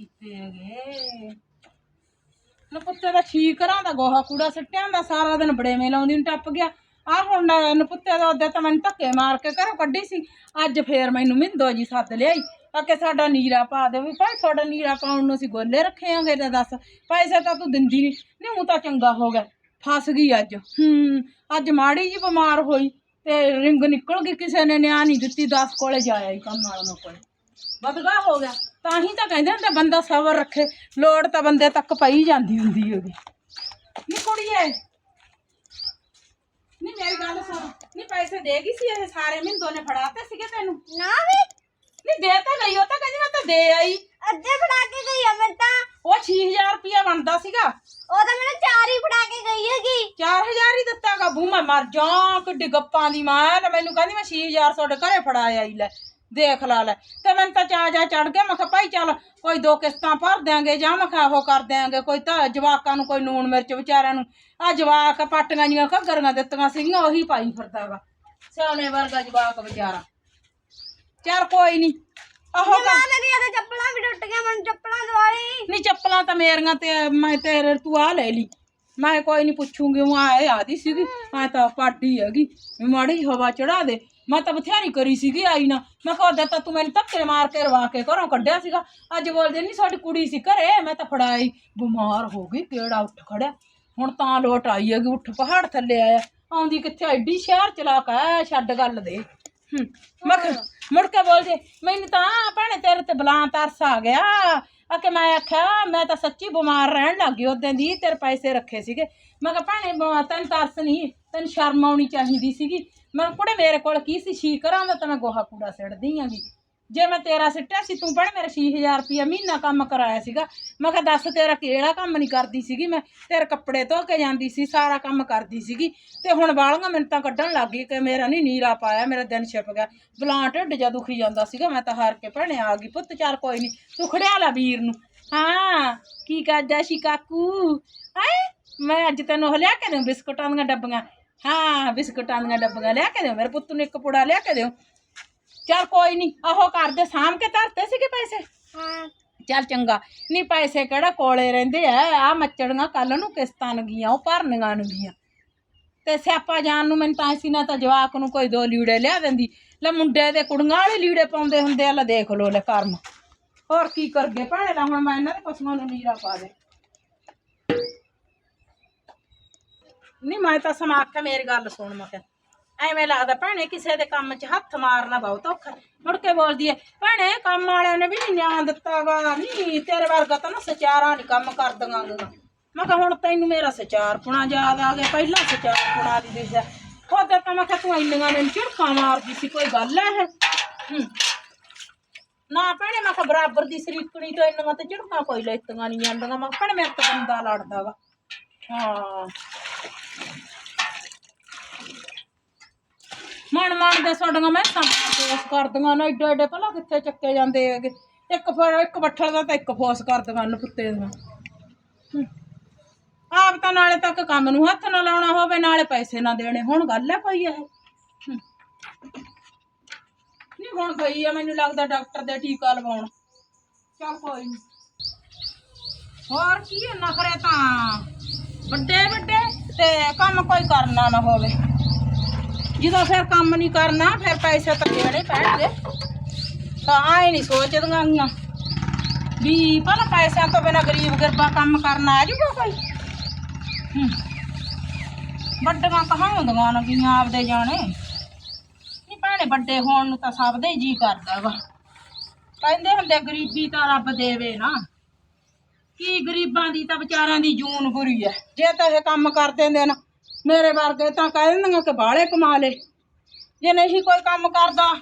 ਕੀਤੇ ਹੈਗੇ। ਨਪੁੱਤੇ ਦਾ ਠੀਕ ਘਰਾਂ ਦਾ ਗੋਹਾ ਕੂੜਾ ਸਿੱਟਿਆ ਹੁੰਦਾ ਸਾਰਾ ਦਿਨ ਬੜੇਵੇਂ ਲਾਉਂਦੀ ਨੂੰ ਟੱਪ ਗਿਆ। ਆ ਹੁਣ ਨਪੁੱਤੇ ਦਾ ਉਹਦੇ ਤਾਂ ਮੈਨੂੰ ਧੱਕੇ ਮਾਰ ਕੇ ਘਰੋਂ ਕੱਢੀ ਸੀ। ਅੱਜ ਫੇਰ ਮੈਨੂੰ ਮਿੰਦੋ ਜੀ ਸੱਦ ਲਿਆਈ। ਆ ਕੇ ਸਾਡਾ ਨੀਰਾ ਪਾ ਦੇ ਵੀ ਭਾਈ, ਤੁਹਾਡਾ ਨੀਰਾ ਪਾਉਣ ਨੂੰ ਅਸੀਂ ਗੋਲੇ ਰੱਖੇ ਆਂਗੇ ਤੇ ਦੱਸ, ਪੈਸੇ ਤਾਂ ਤੂੰ ਦਿੰਦੀ ਨਹੀਂ ਨਹੀਂ, ਉਹ ਤਾਂ ਚੰਗਾ ਹੋ ਗਿਆ, ਫਸ ਗਈ ਅੱਜ। ਹੂੰ, ਅੱਜ ਮਾੜੀ ਜੀ ਬਿਮਾਰ ਹੋਈ ਤੇ ਰਿੰਗ ਨਿਕਲ ਗਈ, ਕਿਸੇ ਨੇ ਨਿਆ ਨਹੀਂ ਦਿੱਤੀ 10 ਕੋਲੇ ਜਾਇਆ ਹੀ ਕੰਮ ਵਾਲਿਆਂ ਕੋਲੇ। ਬਦਗਾ ਹੋ ਗਿਆ। ਤਾਂ ਹੀ ਤਾਂ ਕਹਿੰਦੇ ਹੁੰਦੇ ਬੰਦਾ ਸਬਰ ਰੱਖੇ। ਲੋੜ ਤਾਂ ਬੰਦੇ ਤੱਕ ਪਈ ਜਾਂਦੀ ਹੁੰਦੀ ਉਹਦੀ। ਨੀ ਕੁੜੀਏ ਨੀ ਮੇਰੀ ਗੱਲ ਸੁਣ। ਨੀ ਪੈਸੇ ਦੇਗੀ ਸੀ ਇਹ ਸਾਰੇ ਮਿੰਦੋ ਨੇ ਫੜਾਤੇ ਸੀਗੇ ਤੈਨੂੰ। ਨਾ ਵੀ। ਨੀ ਦੇ ਤਾਂ ਗਈ ਉਹ ਤਾਂ ਕਹਿੰਦੀ ਮੈਂ ਤਾਂ ਦੇ ਆਈ। ਅੱਧੇ ਫੜਾ ਕੇ ਗਈ ਆ ਮੈਂ ਤਾਂ। ਉਹ 6000 ਰੁਪਇਆ ਬਣਦਾ ਸੀਗਾ। ਉਹ ਤਾਂ ਮੈਨੂੰ ਚਾਰ ਹੀ ਫੜਾ ਕੇ ਗਈ ਹੈਗੀ। 4000 ਹੀ ਦਿੱਤਾ ਕਾਬੂ ਮੈਂ ਮਰ ਜਾ ਕਿੱਡੀ ਗੱਪਾਂ ਦੀ ਮਾਂ ਮੈਨੂੰ ਕਹਿੰਦੀ ਮੈਂ 6000 ਤੁਹਾਡੇ ਘਰੇ ਫੜਾਇਆ ਹੀ ਲੈ। ਦੇਖ ਲਾ ਲੈ। ਤੇ ਮੈਨੂੰ ਤਾਂ ਚਾ ਜਾ ਚੜ ਗਿਆ ਮੈਂ ਕਿਹਾ ਭਾਈ ਚੱਲ ਕੋਈ ਦੋ ਕਿਸ਼ਤਾਂ ਭਰ ਦਿਆਂਗੇ ਜਾਂ ਮੈਂ ਕਿਹਾ ਉਹ ਕਰ ਦਿਆਂਗੇ ਕੋਈ ਤਾਂ ਜਵਾਕਾਂ ਨੂੰ ਕੋਈ ਨੂਣ ਮਿਰਚ ਵਿਚਾਰਿਆਂ ਨੂੰ। ਆ ਜਵਾਕ ਪਾਟੀਆਂ ਜੀਆਂ ਘੱਗਰੀਆਂ ਦਿੱਤੀਆਂ ਸੀਗੀਆਂ ਉਹੀ ਪਾਈ ਫਿਰਦਾ ਵਾ। ਸਿਆਣੇ ਵਰਗਾ ਜਵਾਕ ਵਿਚਾਰਾ। ਚੱਲ ਕੋਈ ਨਹੀਂ ਆਹੋ ਮਾਂ ਮੇਰੀਆਂ ਤਾਂ ਚੱਪਲਾਂ ਵੀ ਟੁੱਟ ਗਈਆਂ ਮੈਨੂੰ ਚੱਪਲਾਂ ਦਵਾਈ। ਨਹੀਂ ਚੱਪਲਾਂ ਤਾਂ ਮੇਰੀਆਂ ਤੇ ਮੈਂ ਤੇਰੇ ਤੂੰ ਆ ਲੈ ਲਈ। ਮੈਂ ਕੋਈ ਨਹੀਂ ਪੁੱਛੂਗੀ ਉਹ ਆਏ ਆਦੀ ਸੀਗੀ ਮੈਂ ਤਾਂ ਪਾਟੀ ਹੈਗੀ ਮਾੜੀ ਜਿਹੀ ਹਵਾ ਚੜਾ ਦੇ। ਮੈਂ ਤਾਂ ਬਥੇਰੀ ਕਰੀ ਸੀਗੀ ਆਈ ਨਾ। ਮੈਂ ਕਿਹਾ ਉਹਦਾ ਤਾਂ ਤੂੰ ਮੈਨੂੰ ਧੱਕੇ ਮਾਰ ਕੇ ਰਵਾ ਕੇ ਘਰੋਂ ਕੱਢਿਆ ਸੀਗਾ। ਅੱਜ ਬੋਲਦੇ ਨਹੀਂ ਸਾਡੀ ਕੁੜੀ ਸੀ ਘਰੇ, ਮੈਂ ਤਾਂ ਫੜਾਈ। ਬਿਮਾਰ ਹੋ ਗਈ, ਕਿਹੜਾ ਉੱਠ ਖੜਿਆ। ਹੁਣ ਤਾਂ ਲੋਟ ਆਈ ਹੈਗੀ, ਉੱਠ ਪਹਾੜ ਥੱਲੇ ਆਇਆ। ਆਉਂਦੀ ਕਿੱਥੇ ਐਡੀ ਸ਼ਹਿਰ ਚਲਾ ਕੇ ਛੱਡ ਗੱਲ ਦੇ। ਹੂੰ। ਮੈਂ ਕਿਹਾ, ਮੁੜ ਕੇ ਬੋਲਦੇ, ਮੈਨੂੰ ਤਾਂ ਭੈਣੇ ਤੇਰੇ ਤੇ ਬਲਾਂ ਤਰਸ ਆ ਗਿਆ। ਆ ਕਿ ਮੈਂ ਆਖਿਆ ਮੈਂ ਤਾਂ ਸੱਚੀ ਬਿਮਾਰ ਰਹਿਣ ਲੱਗ ਗਈ ਉਦੋਂ ਦੀ ਤੇਰੇ ਪੈਸੇ ਰੱਖੇ ਸੀਗੇ। ਮੈਂ ਕਿਹਾ ਭੈਣੇ ਬ- ਤੈਨੂੰ ਤਰਸ ਨਹੀਂ ਤੈਨੂੰ ਸ਼ਰਮ ਆਉਣੀ ਚਾਹੀਦੀ ਸੀਗੀ। ਮੈਂ ਕਿਹਾ, ਕੁੜੇ ਮੇਰੇ ਕੋਲ ਕੀ ਸੀ? ਛੀ ਕਰਾਂ ਦਾ ਤਾਂ ਮੈਂ ਗੋਹਾ ਕੂੜਾ ਸਿੱਟਦੀ ਆਂਗੀ ਜੇ ਮੈਂ ਤੇਰਾ ਸਿੱਟਿਆ ਸੀ, ਤੂੰ ਭੈਣੇ ਮੇਰੇ 6000 ਰੁਪਇਆ ਮਹੀਨਾ ਕੰਮ ਕਰਾਇਆ ਸੀਗਾ। ਮੈਂ ਕਿਹਾ, ਦੱਸ ਤੇਰਾ ਕਿਹੜਾ ਕੰਮ ਨਹੀਂ ਕਰਦੀ ਸੀਗੀ ਮੈਂ? ਤੇਰੇ ਕੱਪੜੇ ਧੋ ਕੇ ਜਾਂਦੀ ਸੀ, ਸਾਰਾ ਕੰਮ ਕਰਦੀ ਸੀਗੀ। ਤੇ ਹੁਣ ਵਾਲੀਆਂ ਮਿੰਟਾਂ ਕੱਢਣ ਲੱਗ ਗਈ ਕਿ ਮੇਰਾ ਨਹੀਂ ਨੀਰਾ ਪਾਇਆ, ਮੇਰਾ ਦਿਨ ਛਿਪ ਗਿਆ। ਬਲਾਂ ਢਿੱਡ ਜਾ ਦੁਖੀ ਜਾਂਦਾ ਸੀਗਾ, ਮੈਂ ਤਾਂ ਹਾਰ ਕੇ ਭੈਣੇ ਆ ਗਈ। ਪੁੱਤ ਚੱਲ ਕੋਈ ਨਹੀਂ ਤੂੰ ਖੜਿਆ ਲਾ ਵੀਰ ਨੂੰ। ਹਾਂ, ਕੀ ਕਰਦਾ ਸੀ ਕਾਕੂ? ਹੈ? ਮੈਂ ਅੱਜ ਤੈਨੂੰ ਉਹ ਲਿਆ ਕੇ ਦਿਉ ਬਿਸਕੁਟਾਂ ਦੀਆਂ ਡੱਬੀਆਂ। ਹਾਂ, ਬਿਸਕੁਟਾਂ ਦੀਆਂ ਡੱਬੀਆਂ ਲਿਆ ਕੇ ਦਿਓ ਮੇਰੇ ਪੁੱਤ ਨੂੰ ਇੱਕ ਪੁੜਾ ਲਿਆ ਕੇ ਦਿਓ ਚੱਲ ਕੋਈ ਨਹੀਂ ਆਹੋ ਕਰਦੇ ਸਾਂਭ ਕੇ ਧਰਤੇ ਸੀਗੇ ਪੈਸੇ। ਹਾਂ। ਚੱਲ ਚੰਗਾ ਨਹੀਂ ਪੈਸੇ ਕਿਹੜਾ ਕੋਲੇ ਰਹਿੰਦੇ ਆ ਆ ਮੱਚੜੀਆਂ ਕੱਲ ਨੂੰ ਕਿਸ਼ਤਾਂ ਨਗੀਆਂ ਉਹ ਭਰਨੀਆਂ ਨਗੀਆਂ ਤੇ ਸਿਆਪਾ ਜਾਣ ਨੂੰ ਮੈਨੂੰ ਤਾਂ ਸੀ ਨਾ ਤਾਂ ਜਵਾਕ ਨੂੰ ਕੋਈ ਦੋ ਲੀੜੇ ਲਿਆ ਦਿੰਦੀ ਲੈ ਮੁੰਡੇ ਦੇ ਕੁੜੀਆਂ ਵਾਲੇ ਲੀੜੇ ਪਾਉਂਦੇ ਹੁੰਦੇ ਆ ਲੈ ਦੇਖ ਲੋ ਲੈ ਕਰਮ। ਹੋਰ ਕੀ ਕਰਗੇ ਭੈਣੇ ਲਾ ਹੁਣ ਮੈਂ ਇਹਨਾਂ ਦੇ ਪਸ਼ੂਆਂ ਨੂੰ ਨੀਰਾ ਪਾ ਦੇ। ਨਹੀਂ ਮੈਂ ਤਾਂ ਸਮਾਕ ਕੇ ਮੇਰੀ ਗੱਲ ਸੁਣ ਮੈਂ ਕਿਹਾ ਐਵੇਂ ਲੱਗਦਾ, ਭੈਣੇ ਕਿਸੇ ਦੇ ਕੰਮ 'ਚ ਹੱਥ ਮਾਰਨਾ ਬਹੁਤ ਔਖਾ। ਮੁੜ ਕੇ ਬੋਲਦੀ ਐ ਭੈਣੇ ਕੰਮ ਵਾਲਿਆਂ ਨੇ ਵੀ ਨਹੀਂ ਨਿਆਂ ਦਿੱਤਾਗਾ ਨਹੀਂ ਤੇਰੇ ਵਰਗਾ ਤਾਂ ਨਾ ਸਚਾਰਾਂ ਨਹੀਂ ਕੰਮ ਕਰਦੀਆਂ ਗੀਆਂ ਮੈਂ ਕਿਹਾ, ਹੁਣ ਤੈਨੂੰ ਮੇਰਾ ਸਚਾਰ ਪੁਣਾ ਯਾਦ ਆ ਗਿਆ, ਪਹਿਲਾਂ ਸਚਾਰ ਪੁਣਾ ਦੀ ਦਿਸਦਾ ਉਹਦੇ ਤਾਂ ਮੈਂ ਕਿਹਾ, ਤੂੰ ਇੰਨੀਆਂ ਮੈਨੂੰ ਝਿੜਕਾਂ ਮਾਰਦੀ ਸੀ, ਕੋਈ ਗੱਲ ਐ ਇਹ? ਹੂੰ। ਨਾ ਭੈਣੇ, ਮੈਂ ਕਿਹਾ, ਬਰਾਬਰ ਦੀ ਸਰੀਕਣੀ ਤੋਂ ਇੰਨੀਆਂ ਤੇ ਝਿੜਕਾਂ ਕੋਈ ਲੈਤੀਆਂ ਨਹੀਂ ਜਾਂਦੀਆਂ। ਮੈਂ ਕਿਹਾ, ਭੈਣੇ, ਮੇਰੇ ਤੋਂ ਬੰਦਾ ਲੜਦਾ ਵਾ। ਹਾਂ। ਮਨ ਮਨ ਦੇ ਸਾਡੀਆਂ ਮੈਂ ਫੋਸ ਕਰਦੀਆਂ ਨਾ, ਏਡੇ ਏਡੇ ਭਲਾ ਕਿੱਥੇ ਚੱਕੇ ਜਾਂਦੇ ਹੈਗੇ। ਇੱਕ ਫਿਰ ਇੱਕ ਬੱਠਲ ਦਾ ਤਾਂ ਇੱਕ ਫੋਸ ਕਰਦੀਆਂ ਨਪੁੱਤੇ ਦੀਆਂ ਆਪ ਤਾਂ ਨਾਲੇ ਤੱਕ ਕੰਮ ਨੂੰ ਹੱਥ ਨਾ ਲਾਉਣਾ ਹੋਵੇ, ਨਾਲੇ ਪੈਸੇ ਨਾ ਦੇਣੇ, ਹੁਣ ਗੱਲ ਹੈ ਕੋਈ ਇਹ? ਨਹੀਂ, ਹੁਣ ਗਈ ਆ, ਮੈਨੂੰ ਲੱਗਦਾ ਡਾਕਟਰ ਦੇ ਟੀਕਾ ਲਵਾਉਣ। ਚੱਲ ਕੋਈ ਨਹੀਂ ਹੋਰ ਕੀ ਹੈ ਨਖਰੇ ਤਾਂ। ਵੱਡੇ ਵੱਡੇ, ਤੇ ਕੰਮ ਕੋਈ ਕਰਨਾ ਨਾ ਹੋਵੇ। ਜਦੋਂ ਫਿਰ ਕੰਮ ਨਹੀਂ ਕਰਨਾ, ਫਿਰ ਪੈਸੇ ਤਾਂ ਦੇਣੇ ਪੈਣਗੇ। ਤਾਂ ਆਏ ਨਹੀਂ ਸੋਚਦੀਆਂ ਗੀਆਂ ਵੀ ਪਹਿਲਾਂ ਪੈਸਿਆਂ ਤੋਂ ਬਿਨਾਂ ਗਰੀਬ ਗਰਬਾ ਕੰਮ ਕਰਨਾ ਆ ਜੂਗਾ ਕੋਈ? ਹੂੰ। ਵੱਡੀਆਂ ਕਹਾਉਂਦੀਆਂ ਨਾ ਗੀਆਂ ਆਪਦੇ ਜਾਣੇ? ਨਹੀਂ ਭੈਣੇ, ਵੱਡੇ ਹੋਣ ਨੂੰ ਤਾਂ ਸਭ ਦੇ ਜੀ ਕਰਦਾ ਵਾ। ਕਹਿੰਦੇ ਹੁੰਦੇ, ਗਰੀਬੀ ਤਾਂ ਰੱਬ ਦੇਵੇ ਨਾ। ਕੀ ਗਰੀਬਾਂ ਦੀ ਤਾਂ ਵਿਚਾਰਿਆਂ ਦੀ ਜੂਨ ਬੁਰੀ ਐ। ਜੇ ਤਾਂ ਇਹ ਕੰਮ ਕਰਦੇ ਨੇ ਨਾ ਮੇਰੇ ਵਰਗੇ ਤਾਂ ਕਹਿ ਦਿੰਦੀਆਂ ਕਿ ਬਾਹਲੇ ਕਮਾ ਲੇ। ਜੇ ਨਹੀਂ ਕੋਈ ਕੰਮ ਕਰਦਾ,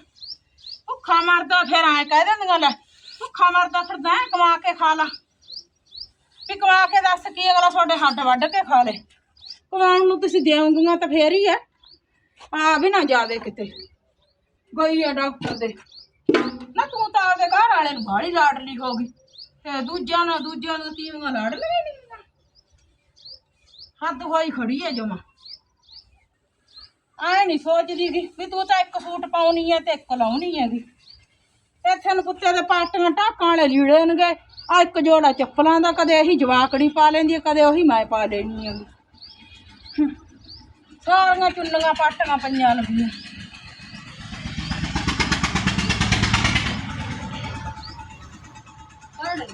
ਭੁੱਖਾ ਮਰਦਾ ਫਿਰ ਐ ਕਹਿ ਦਿੰਦੀਆਂ, ਲੈ, ਭੁੱਖਾ ਮਰਦਾ ਫਿਰਦਾ ਐ ਕਮਾ ਕੇ ਖਾ ਲਾ। ਵੀ ਕਮਾ ਕੇ ਦੱਸ ਕੀ ਅਗਲਾ ਤੁਹਾਡੇ ਹੱਡ ਵੱਢ ਕੇ ਖਾ ਲੇ। ਕਮਾਉਣ ਨੂੰ ਤੁਸੀਂ ਦੇਵੋਗੀਆਂ ਤਾਂ ਫੇਰ ਹੀ ਐ। ਆ ਵੀ ਨਾ ਜਾਵੇ ਕਿਤੇ। ਗਈ ਆ ਡਾਕਟਰ ਦੇ। ਨਾ ਤੂੰ ਤਾਂ ਆਪਦੇ ਘਰ ਵਾਲੇ ਨੂੰ ਬਾਹਲੀ ਲਾਡਲੀ ਹੋ ਗਈ। ਤੇ ਦੂਜਿਆਂ ਨਾਲ ਦੂਜਿਆਂ ਨੂੰ ਤੀਵੀਆਂ ਲੜ ਲੈ ਨਹੀਂ। ਹੱਦ ਹੋਈ ਖੜੀ ਹੈ ਜਮਾ। ਆਏ ਨਹੀਂ ਸੋਚਦੀ ਗੀ ਵੀ ਤੂੰ ਤਾਂ ਇੱਕ ਸੂਟ ਪਾਉਣੀ ਹੈ ਤੇ ਇੱਕ ਲਾਉਣੀ ਹੈਗੀ। ਇੱਥੇ ਨੂੰ ਕੁੱਤੇ ਦੇ ਪਾਟੀਆਂ ਢਾਕਾਂ ਵਾਲੇ ਲੀੜੇ ਨੇਗੇ ਆ ਇੱਕ ਜੋੜਾ ਚੱਪਲਾਂ ਦਾ, ਕਦੇ ਇਹੀ ਜਵਾਕੜੀ ਪਾ ਲੈਂਦੀ ਹੈ ਕਦੇ ਉਹੀ ਮੈਂ ਪਾ ਲੈਣੀ ਹੈਗੀ। ਸਾਰੀਆਂ ਚੁੰਨੀਆਂ ਪਾਟੀਆਂ ਪਈਆਂ ਲੱਗੀਆਂ ਅਰੇ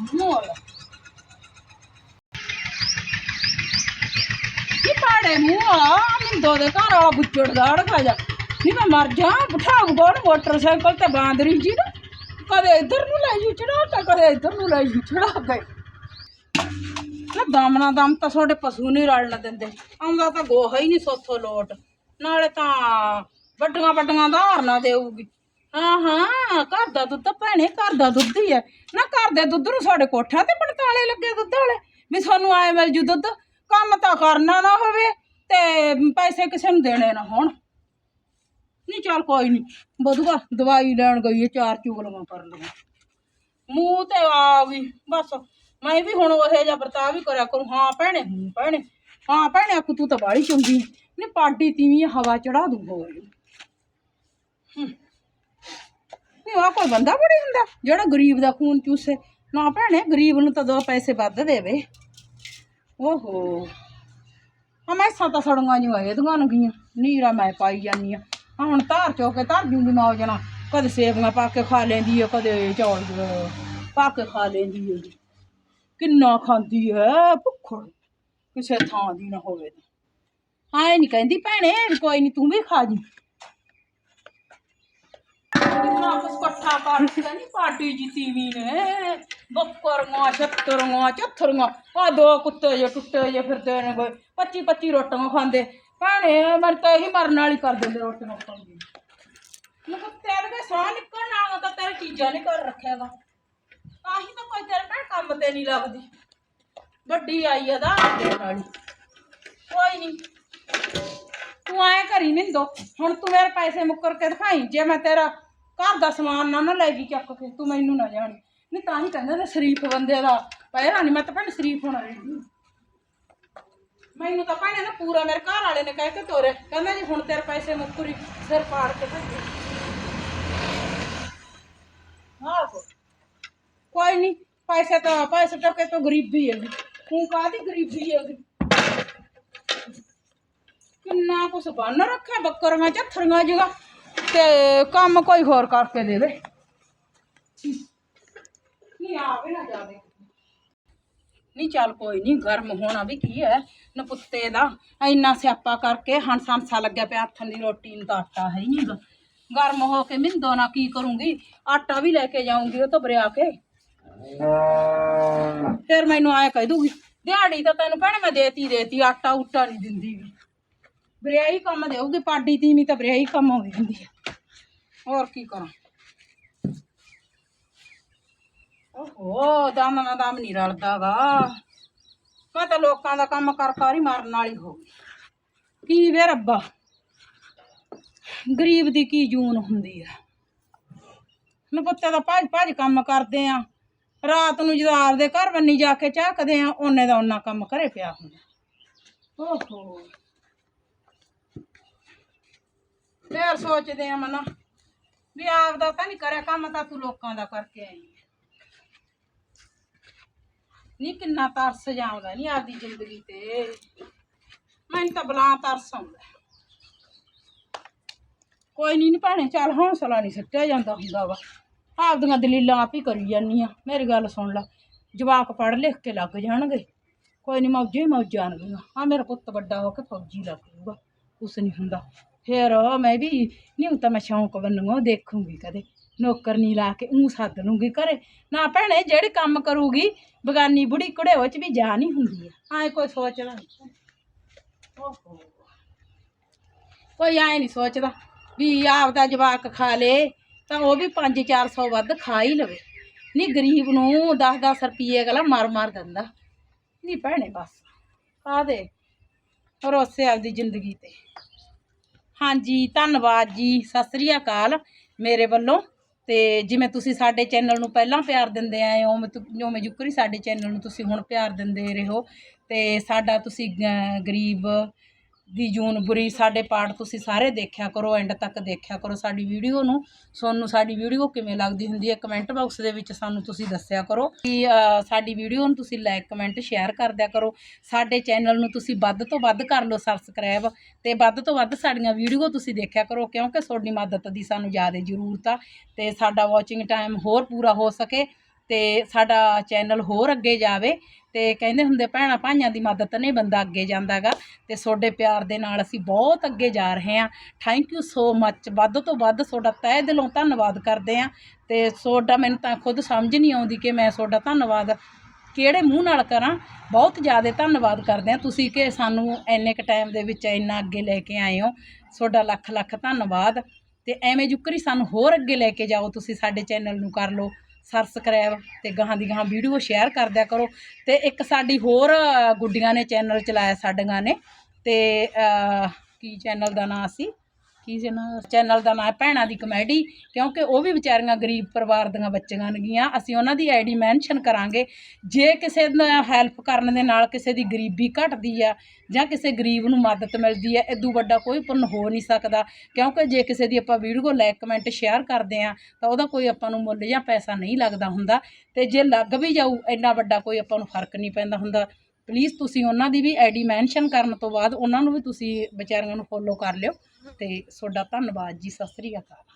ਮੋਲ ਮੂੰਹ ਆ ਮਿੰਦੋ ਦੇ ਘਰ ਵਾਲਾ ਬੁੱਚੜ ਦਾੜ ਖਾ ਜਾ। ਨਹੀਂ ਮੈਂ ਮਰ ਜਾ, ਬਿਠਾ ਗੋਣ ਮੋਟਰਸਾਈਕਲ ਤੇ ਬਾਂਦਰੀ ਜੀ ਨਾ। ਕਦੇ ਇੱਧਰ ਨੂੰ ਲੈ ਜੂ ਚੜਾ ਕੇ, ਕਦੇ ਇੱਧਰ ਨੂੰ ਲੈ ਜੂ ਚੜਾ ਕੇ। ਨਾ ਦਮ ਦਮ ਤਾਂ ਤੁਹਾਡੇ ਪਸ਼ੂ ਨਹੀਂ ਰਲਣ ਦਿੰਦੇ। ਆਉਂਦਾ ਤਾਂ ਗੋਹਾ ਹੀ ਨਹੀਂ ਸੋਥੋ ਲੋਟ। ਨਾਲੇ ਤਾਂ ਵੱਡੀਆਂ ਵੱਡੀਆਂ ਧਾਰਨਾ ਦੇਊਗੀ। ਹਾਂ ਹਾਂ, ਘਰ ਦਾ ਦੁੱਧ ਭੈਣੇ, ਘਰ ਦਾ ਦੁੱਧ ਹੀ ਹੈ। ਨਾ ਘਰ ਦੇ ਦੁੱਧ ਨੂੰ ਸਾਡੇ ਕੋਠਿਆਂ ਤੇ ਪੜਤਾਲੇ ਲੱਗੇ ਦੁੱਧ ਵਾਲੇ। ਵੀ ਸਾਨੂੰ ਆਏ ਮਿਲ ਜੂ ਦੁੱਧ। ਕੰਮ ਤਾਂ ਕਰਨਾ ਨਾ ਹੋਵੇ ਤੇ ਪੈਸੇ ਕਿਸੇ ਨੂੰ ਦੇਣੇ ਨਾ ਹੋਣ। ਨਹੀਂ, ਚੱਲ ਕੋਈ ਨਹੀਂ ਬਦੂਆ ਦਵਾਈ ਲੈਣ ਗਈ ਹੈ ਚਾਰ ਚੁਗਲੀਆਂ ਕਰਨ ਲਗਾ ਮੂੰਹ ਤੇ ਆ ਗਈ, ਬਸ। ਮੈਂ ਵੀ ਹੁਣ ਉਹ ਜਿਹਾ ਵਰਤਾਅ ਵੀ ਕਰਿਆ ਕਰੂੰ। ਹਾਂ ਭੈਣੇ, ਹੂੰ ਭੈਣੇ। ਹਾਂ ਭੈਣੇ, ਆਖੂ ਤੂੰ ਤਾਂ ਬਾਹਲੀ ਚੰਗੀ ਨੇ ਪਾਡੀ ਤੀਵੀਂ ਹਵਾ ਚੜਾ ਦੂੰ ਹੋਰ। ਨਹੀਂ ਆ ਕੋਈ ਬੰਦਾ ਬੜੀ ਹੁੰਦਾ, ਜਿਹੜਾ ਗਰੀਬ ਦਾ ਖੂਨ ਚੂਸੇ। ਨਾ ਭੈਣੇ, ਗਰੀਬ ਨੂੰ ਤਾਂ ਦੋ ਪੈਸੇ ਵੱਧ ਦੇਵੇ। ਓਹੋ। ਆ ਮੈਂ ਤਾਂ ਸੜੀਆਂ ਜਿਹੀਆਂ ਇਹਦੀਆਂ ਨੂੰ ਗਈਆਂ। ਨੀਰਾ ਮੈਂ ਪਾਈ ਜਾਨੀ ਆ। ਆ ਹੁਣ ਧਾਰ ਚੋ ਕੇ ਧਰ ਜੂੰਗੀ ਮੌਜ ਨਾਲ ਕਦੇ ਸੇਵੀਆਂ ਪਾ ਕੇ ਖਾ ਲੈਂਦੀ ਆ, ਕਦੇ ਚੌਲ ਪਾ ਕੇ ਖਾ ਲੈਂਦੀ ਹੈ ਕਿੰਨਾ ਖਾਂਦੀ ਹੈ ਭੁੱਖੜ। ਕਿਸੇ ਥਾਂ ਦੀ ਨਾ ਹੋਵੇ ਆਏ ਨਹੀਂ ਕਹਿੰਦੀ, ਭੈਣੇ ਕੋਈ ਨਹੀਂ ਤੂੰ ਵੀ ਖਾ ਜੀ। ਕਿੰਨਾ ਕੁਛ ਇਕੱਠਾ ਕਰ ਕਹਿੰਦੀ ਪਾਰਟੀ ਜਿੱਤੀ ਵੀ ਨੇ। ਬੱਕਰੀਆਂ, ਛੱਤਰੀਆਂ, ਚੱਥਰੀਆਂ ਆ ਦੋ ਕੁੱਤੇ ਜੇ ਟੁੱਟੇ ਜੇ ਫਿਰਦੇ ਨੇ ਕੋਈ 25 25 ਰੋਟੀਆਂ ਖਾਂਦੇ। ਭੈਣੇ ਮਰ ਤਾਂ ਇਹੀ ਮਰਨ ਵਾਲੀ ਕਰ ਦਿੰਦੇ ਰੋਟੀਆਂ ਖਾਂਦੀ ਮੈਂ ਤੇਰੇ ਦੇ ਸਾਹ ਨਿਕਲਣ ਨਾਲ ਤਾਂ ਤੇਰੇ ਚੀਜ਼ਾਂ ਨਹੀਂ ਕਰ ਰੱਖਿਆਗਾ ਤਾਂ ਹੀ ਤਾਂ ਕੋਈ ਤੇਰੇ ਭੈਣ ਕੰਮ ਤੇ ਨਹੀਂ ਲੱਗਦੀ। ਵੱਡੀ ਆਈ ਆ ਦਾ ਦੇਣ ਵਾਲੀ ਕੋਈ ਨਹੀਂ ਤੂੰ ਆਏ ਕਰੀ ਮਿੰਦੋ ਹੁਣ ਤੂੰ ਮੇਰੇ ਪੈਸੇ ਮੁੱਕਰ ਕੇ ਦਿਖਾਈ, ਜੇ ਮੈਂ ਤੇਰਾ ਘਰ ਦਾ ਸਮਾਨ ਨਾ ਨਾ ਲੈ ਗਈ ਚੱਕ ਕੇ, ਤੂੰ ਮੈਨੂੰ ਨਾ ਜਾਣੀ। ਨਹੀਂ ਤਾਂ ਹੀ ਕਹਿੰਦਾ ਨੇ ਸ਼ਰੀਫ ਬੰਦੇ ਦਾ। ਪਹਿਰਾ ਨਹੀਂ ਮੈਂ ਤਾਂ ਭੈਣ ਸ਼ਰੀਫ ਹੋਣਾ ਰਹਿੰਦੀ ਮੈਨੂੰ ਤਾਂ ਭੈਣੇ ਨਾ ਪੂਰਾ ਮੇਰੇ ਘਰ ਵਾਲੇ ਨੇ ਕਹਿ ਕੇ ਤੋਰੇ ਕਹਿੰਦਾ ਜੀ, ਹੁਣ ਤੇਰੇ ਪੈਸੇ ਮੁੱਕਰੀ, ਸਿਰ ਪਾੜ ਕੇ ਭੱਜੇ ਆਹੋ। ਕੋਈ ਨਹੀਂ, ਪੈਸੇ ਤਾਂ, ਪੈਸੇ ਟਕੇ ਤੋਂ ਗਰੀਬੀ ਹੈਗੀ ਤੂੰ ਕਾਹਦੀ ਗਰੀਬੀ ਹੈ ਕਿੰਨਾ ਕੁਛ ਬੰਨ ਰੱਖਿਆ ਬੱਕਰੀਆਂ, ਝੱਥਰੀਆਂ ਜਿਹਾ ਤੇ ਕੰਮ ਕੋਈ ਹੋਰ ਕਰਕੇ ਦੇਵੇ ਨਹੀਂ ਆਵੇ ਨਾ ਜਾਵੇ। ਨਹੀਂ ਚੱਲ ਕੋਈ ਨਹੀਂ ਗਰਮ ਹੋਣਾ ਵੀ ਕੀ ਹੈ ਨਪੁੱਤੇ ਦਾ। ਇੰਨਾ ਸਿਆਪਾ ਕਰਕੇ ਹੰਸ ਹੰਸਾ ਲੱਗਿਆ ਪਿਆ ਹੱਥਾਂ ਦੀ ਰੋਟੀ ਨੂੰ ਤਾਂ ਆਟਾ ਹੈ ਹੀ ਨਹੀਂ ਗਾ। ਗਰਮ ਹੋ ਕੇ ਮਿੰਦੋ ਨਾ ਕੀ ਕਰੂੰਗੀ? ਆਟਾ ਵੀ ਲੈ ਕੇ ਜਾਊਂਗੀ ਉਹ ਤੋਂ ਬਰਿਆ ਕੇ। ਫਿਰ ਮੈਨੂੰ ਆਏ ਕਹਿ ਦੂਗੀ ਦਿਹਾੜੀ ਤਾਂ ਤੈਨੂੰ ਭੈਣੇ ਮੈਂ ਦੇਤੀ ਦੇਤੀ ਆਟਾ ਉਟਾ ਨਹੀਂ ਦਿੰਦੀ। ਵੀ ਬਰਿਆਈ ਕੰਮ ਦੇਊਗੀ, ਪਾਡੀ ਤੀਵੀਂ ਤਾਂ ਬਰਿਆਈ ਕੰਮ ਆਉਂਦੀ ਹੁੰਦੀ ਹੈ ਹੋਰ ਕੀ ਕਰਾਂ? ਓਹੋ, ਦਮ ਨਾ ਦਮ ਨਹੀਂ ਰਲਦਾ ਗਾ। ਮੈਂ ਤਾਂ ਲੋਕਾਂ ਦਾ ਕੰਮ ਕਰ ਕਰ ਹੀ ਮਰਨ ਵਾਲੀ ਹੋ ਗਈ। ਕੀ ਵੇ ਰੱਬਾ? ਗਰੀਬ ਦੀ ਕੀ ਜੂਨ ਹੁੰਦੀ ਆ? ਨਪੁੱਤੇ ਦਾ ਭੱਜ ਭੱਜ ਕੰਮ ਕਰਦੇ ਆ। ਰਾਤ ਨੂੰ ਜਦੋਂ ਆਪਦੇ ਘਰ ਬੰਨੀ ਜਾ ਕੇ ਝਾਕਦੇ ਆ, ਉਹਨੇ ਦਾ ਉਹਨਾਂ ਕੰਮ ਕਰੇ ਪਿਆ ਹੁੰਦਾ ਓਹੋ। ਫੇਰ ਸੋਚਦੇ ਆ ਮਨਾ, ਵੀ ਆਪਦਾ ਤਾਂ ਨਹੀਂ ਕਰਿਆ ਕੰਮ, ਤਾਂ ਤੂੰ ਲੋਕਾਂ ਦਾ ਕਰਕੇ ਆਈ ਹੈ ਨਹੀਂ ਕਿੰਨਾ ਤਰਸ ਜਾਉਂਦਾ ਨਹੀਂ ਆਪਦੀ ਜ਼ਿੰਦਗੀ ਤੇ। ਮੈਨੂੰ ਤਾਂ ਬਲਾ ਤਰਸ ਆਉਂਦਾ। ਕੋਈ ਨਹੀਂ ਨੀ ਭੈਣੇ, ਚੱਲ ਹੌਸਲਾ ਨਹੀਂ ਸੱਟਿਆ ਜਾਂਦਾ ਹੁੰਦਾ ਵਾ। ਆਪਦੀਆਂ ਦਲੀਲਾਂ ਆਪ ਹੀ ਕਰੀ ਜਾਂਦੀ ਆ। ਮੇਰੀ ਗੱਲ ਸੁਣ ਲੈ, ਜਵਾਕ ਪੜ੍ਹ ਲਿਖ ਕੇ ਲੱਗ ਜਾਣਗੇ। ਕੋਈ ਨਹੀਂ ਮੌਜਾਂ ਹੀ ਮੌਜਾਂ ਆਣਗੀਆਂ ਆ ਮੇਰਾ ਪੁੱਤ ਵੱਡਾ ਹੋ ਕੇ ਫੌਜੀ ਲੱਗ ਜੂਗਾ ਕੁਛ ਨਹੀਂ ਹੁੰਦਾ। ਫਿਰ ਮੈਂ ਵੀ ਨਹੀਂ ਤਾਂ ਮੈਂ ਸ਼ੌਂਕ ਬਣੂਗਾ ਦੇਖੂੰਗੀ ਕਦੇ। ਨੌਕਰ ਨਹੀਂ ਲਾ ਕੇ ਉਹ ਸੱਦ ਲੂੰਗੀ ਘਰੇ। ਨਾ ਭੈਣੇ, ਜਿਹੜੇ ਕੰਮ ਕਰੂਗੀ, ਬਗਾਨੀ ਬੁੜੀ ਕੁੜੇ ਚ ਵੀ ਜਾ ਨਹੀਂ ਹੁੰਦੀ ਆ। ਐ ਕੋਈ ਸੋਚਦਾ ਨਹੀਂ ਕੋਈ ਐ ਨਹੀਂ ਸੋਚਦਾ ਵੀ ਆਪਦਾ ਜਵਾਕ ਖਾ ਲੇ, ਤਾਂ ਉਹ ਵੀ 5-400 ਵੱਧ ਖਾ ਹੀ ਲਵੇ। ਨਹੀਂ ਗਰੀਬ ਨੂੰ 10-10 ਰੁਪਏ ਗਲਾ ਮਾਰ ਮਾਰ ਦਿੰਦਾ। ਨਹੀਂ ਭੈਣੇ ਬਸ ਆ ਦੇ ਭਰੋਸੇ ਆਪਦੀ ਜ਼ਿੰਦਗੀ ਤੇ। ਹਾਂਜੀ, ਧੰਨਵਾਦ ਜੀ। ਸਤਿ ਸ੍ਰੀ ਅਕਾਲ ਮੇਰੇ ਵੱਲੋਂ। ਤੇ ਜਿਵੇਂ ਤੁਸੀਂ ਸਾਡੇ ਚੈਨਲ ਨੂੰ ਪਹਿਲਾਂ ਪਿਆਰ ਦਿੰਦੇ ਆਏ ਹੋ, ਉਵੇਂ ਤੁ- ਜੁਕਰੀ ਸਾਡੇ ਚੈਨਲ ਨੂੰ ਤੁਸੀਂ ਹੁਣ ਪਿਆਰ ਦਿੰਦੇ ਰਹੋ ਤੇ ਸਾਡਾ ਤੁਸੀਂ ਗਰੀਬ ਦੀ ਜੂਨ ਬੁਰੀ, ਸਾਡੇ ਪਾਠ ਤੁਸੀਂ ਸਾਰੇ ਦੇਖਿਆ ਕਰੋ ਐਂਡ ਤੱਕ ਦੇਖਿਆ ਕਰੋ ਸਾਡੀ ਵੀਡੀਓ ਨੂੰ। ਤੁਹਾਨੂੰ ਸਾਡੀ ਵੀਡੀਓ ਕਿਵੇਂ ਲੱਗਦੀ ਹੁੰਦੀ ਹੈ ਕਮੈਂਟ ਬਾਕਸ ਦੇ ਵਿੱਚ ਸਾਨੂੰ ਤੁਸੀਂ ਦੱਸਿਆ ਕਰੋ। ਕਿ ਸਾਡੀ ਵੀਡੀਓ ਨੂੰ ਤੁਸੀਂ ਲਾਈਕ ਕਮੈਂਟ ਸ਼ੇਅਰ ਕਰ ਦਿਆ ਕਰੋ। ਸਾਡੇ ਚੈਨਲ ਨੂੰ ਤੁਸੀਂ ਵੱਧ ਤੋਂ ਵੱਧ ਕਰ ਲਓ ਸਬਸਕ੍ਰਾਈਬ ਤੇ ਵੱਧ ਤੋਂ ਵੱਧ ਸਾਡੀਆਂ ਵੀਡੀਓ ਤੁਸੀਂ ਦੇਖਿਆ ਕਰੋ, ਕਿਉਂਕਿ ਤੁਹਾਡੀ ਮਦਦ ਦੀ ਸਾਨੂੰ ਜ਼ਿਆਦਾ ਜ਼ਰੂਰਤ ਆ ਤੇ ਸਾਡਾ ਵਾਚਿੰਗ ਟਾਈਮ ਹੋਰ ਪੂਰਾ ਹੋ ਸਕੇ ਤੇ ਸਾਡਾ ਚੈਨਲ ਹੋਰ ਅੱਗੇ ਜਾਵੇ। ਤੇ ਕਹਿੰਦੇ ਹੁੰਦੇ ਭੈਣਾਂ, ਭਾਈਆਂ ਦੀ ਮਦਦ ਨੇ ਬੰਦਾ ਅੱਗੇ ਜਾਂਦਾਗਾ ਤੇ ਤੁਹਾਡੇ ਪਿਆਰ ਦੇ ਨਾਲ ਅਸੀਂ ਬਹੁਤ ਅੱਗੇ ਜਾ ਰਹੇ ਹਾਂ। ਥੈਂਕ ਯੂ ਸੋ ਮੱਚ ਵੱਧ ਤੋਂ ਵੱਧ ਤੁਹਾਡਾ ਤਹਿ ਦਿਲੋਂ ਧੰਨਵਾਦ ਕਰਦੇ ਹਾਂ ਤੇ ਤੁਹਾਡਾ ਮੈਨੂੰ ਤਾਂ ਖੁਦ ਸਮਝ ਨਹੀਂ ਆਉਂਦੀ ਕਿ ਮੈਂ ਤੁਹਾਡਾ ਧੰਨਵਾਦ ਕਿਹੜੇ ਮੂੰਹ ਨਾਲ ਕਰਾਂ। ਬਹੁਤ ਜ਼ਿਆਦਾ ਧੰਨਵਾਦ ਕਰਦੇ ਹਾਂ। ਤੁਸੀਂ ਕਿ ਸਾਨੂੰ ਇੰਨੇ ਕ ਟਾਈਮ ਦੇ ਵਿੱਚ ਇੰਨਾ ਅੱਗੇ ਲੈ ਕੇ ਆਏ ਹੋ। ਤੁਹਾਡਾ ਲੱਖ ਲੱਖ ਧੰਨਵਾਦ। ਤੇ ਐਵੇਂ ਜੁਕਰੀ ਸਾਨੂੰ ਹੋਰ ਅੱਗੇ ਲੈ ਕੇ ਜਾਓ, ਤੁਸੀਂ ਸਾਡੇ ਚੈਨਲ ਨੂੰ ਕਰ ਲਓ। ਸਬਸਕ੍ਰਾਈਬ ਤੇ ਗਾਹਾਂ ਦੀ ਗਾਹਾਂ ਵੀਡੀਓ ਸ਼ੇਅਰ ਕਰ ਦਿਆ ਕਰੋ। ਤੇ ਇੱਕ ਸਾਡੀ ਹੋਰ ਗੁੱਡੀਆਂ ਨੇ ਚੈਨਲ ਚਲਾਇਆ, ਸਾਡੀਆਂ ਨੇ। ਤੇ ਕੀ ਚੈਨਲ ਦਾ ਨਾਂ ਸੀ? ਕੀ ਚੈਨਲ ਚੈਨਲ ਦਾ ਨਾਂ ਹੈ ਭੈਣਾਂ ਦੀ ਕਮੇਡੀ ਕਿਉਂਕਿ ਉਹ ਵੀ ਵਿਚਾਰੀਆਂ ਗਰੀਬ ਪਰਿਵਾਰ ਦੀਆਂ ਬੱਚੀਆਂ ਨੇਗੀਆਂ ਅਸੀਂ ਉਹਨਾਂ ਦੀ ਆਈਡੀ ਮੈਂਸ਼ਨ ਕਰਾਂਗੇ। ਜੇ ਕਿਸੇ ਦਾ ਹੈਲਪ ਕਰਨ ਦੇ ਨਾਲ ਕਿਸੇ ਦੀ ਗਰੀਬੀ ਘਟਦੀ ਆ ਜਾਂ ਕਿਸੇ ਗਰੀਬ ਨੂੰ ਮਦਦ ਮਿਲਦੀ ਹੈ ਇਦੋਂ ਵੱਡਾ ਕੋਈ ਪੁੰਨ ਹੋ ਨਹੀਂ ਸਕਦਾ। ਕਿਉਂਕਿ ਜੇ ਕਿਸੇ ਦੀ ਆਪਾਂ ਵੀਡੀਓ ਲਾਈਕ ਕਮੈਂਟ ਸ਼ੇਅਰ ਕਰਦੇ ਆ, ਤਾਂ ਉਹਦਾ ਕੋਈ ਆਪਾਂ ਨੂੰ ਮੁੱਲ ਜਾਂ ਪੈਸਾ ਨਹੀਂ ਲੱਗਦਾ ਹੁੰਦਾ। ਤੇ ਜੇ ਲੱਗ ਵੀ ਜਾਊ, ਇੰਨਾ ਵੱਡਾ ਕੋਈ ਆਪਾਂ ਨੂੰ ਫ਼ਰਕ ਨਹੀਂ ਪੈਂਦਾ ਹੁੰਦਾ। ਪਲੀਜ਼ ਤੁਸੀਂ ਉਹਨਾਂ ਦੀ ਵੀ ਆਈਡੀ ਮੈਂਸ਼ਨ ਕਰਨ ਤੋਂ ਬਾਅਦ ਉਹਨਾਂ ਨੂੰ ਵੀ ਤੁਸੀਂ ਵਿਚਾਰਿਆਂ ਨੂੰ ਫੋਲੋ ਕਰ ਲਿਓ। ਤੇ ਤੁਹਾਡਾ ਧੰਨਵਾਦ ਜੀ ਸਤਿ ਸ੍ਰੀ ਅਕਾਲ।